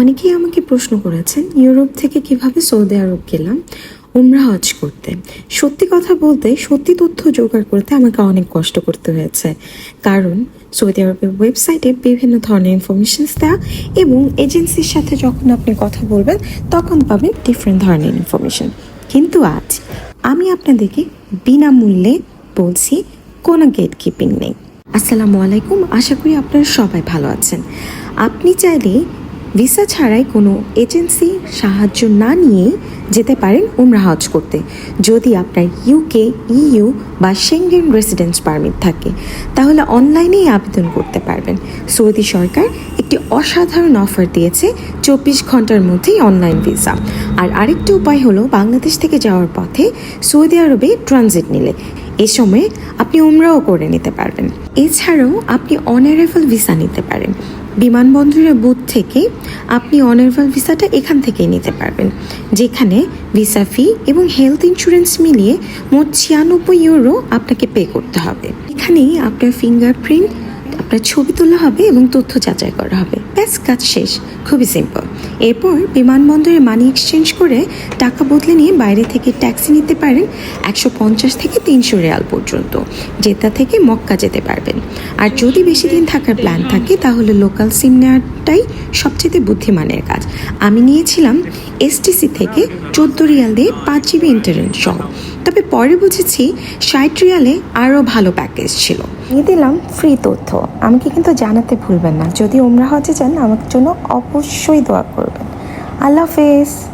অনেকেই আমাকে প্রশ্ন করেছেন, ইউরোপ থেকে কীভাবে সৌদি আরব গেলাম, উমরা হজ করতে। সত্যি কথা বলতে, সত্যি তথ্য জোগাড় করতে আমাকে অনেক কষ্ট করতে হয়েছে। কারণ, সৌদি আরবের ওয়েবসাইটে বিভিন্ন ধরনের ইনফরমেশন দেওয়া এবং এজেন্সির সাথে যখন আপনি কথা বলবেন, তখন পাবেন ডিফারেন্ট ধরনের ইনফরমেশন কিন্তু আজ, আমি আপনাদেরকে বিনামূল্যে বলছি, কোনো গেট কিপিং নেই। আসসালামু আলাইকুম, আশা করি আপনারা সবাই ভালো আছেন। আপনি চাইলে ভিসা ছাড়াই কোনো এজেন্সি সাহায্য না নিয়েই যেতে পারেন উমরা হজ করতে। যদি আপনার ইউকে ইইউ বা সেঙ্গেন রেসিডেন্স পারমিট থাকে, তাহলে অনলাইনেই আবেদন করতে পারবেন। সৌদি সরকার একটি অসাধারণ অফার দিয়েছে চব্বিশ ঘণ্টার মধ্যেই অনলাইন ভিসা আর আরেকটি উপায় হলো বাংলাদেশ থেকে যাওয়ার পথে সৌদি আরবে ট্রানজিট নিলে। এ সময়ে আপনি উমরাও করে নিতে পারবেন। এছাড়াও আপনি অনারেবল ভিসা নিতে পারেন। বিমানবন্দরের বুথ থেকে আপনি অনার্ভাল ভিসাটা এখান থেকেই নিতে পারবেন, যেখানে ভিসা ফি এবং হেলথ ইন্স্যুরেন্স মিলিয়ে মোট ছিয়ানব্বই ইউরো আপনাকে পে করতে হবে। এখানেই আপনার ফিঙ্গারপ্রিন্ট, আপনার ছবি তোলা হবে এবং তথ্য যাচাই করা হবে। ব্যাস, কাজ শেষ। খুবই সিম্পল। এরপর বিমানবন্দরে মানি এক্সচেঞ্জ করে টাকা বদলে নিয়ে বাইরে থেকে ট্যাক্সি নিতে পারেন একশো পঞ্চাশ থেকে তিনশো রিয়াল পর্যন্ত, জেতা থেকে মক্কা যেতে পারবেন। আর যদি বেশি দিন থাকার প্ল্যান থাকে, তাহলে লোকাল সিম নেওয়াটাই সবচেয়ে বুদ্ধিমানের কাজ। আমি নিয়েছিলাম এসটিসি থেকে চোদ্দ রিয়াল দিয়ে পাঁচ জিবি ইন্টারনেট সহ। তবে পরে বুঝেছি ষাট রিয়ালে আরও ভালো প্যাকেজ ছিল। দিয়ে দিলাম ফ্রি তথ্য। আমাকে কিন্তু জানাতে ভুলবেন না। যদি ওমরা হজে যান আমার জন্য অবশ্যই দোয়া করবেন। আল্লাহ হাফেজ।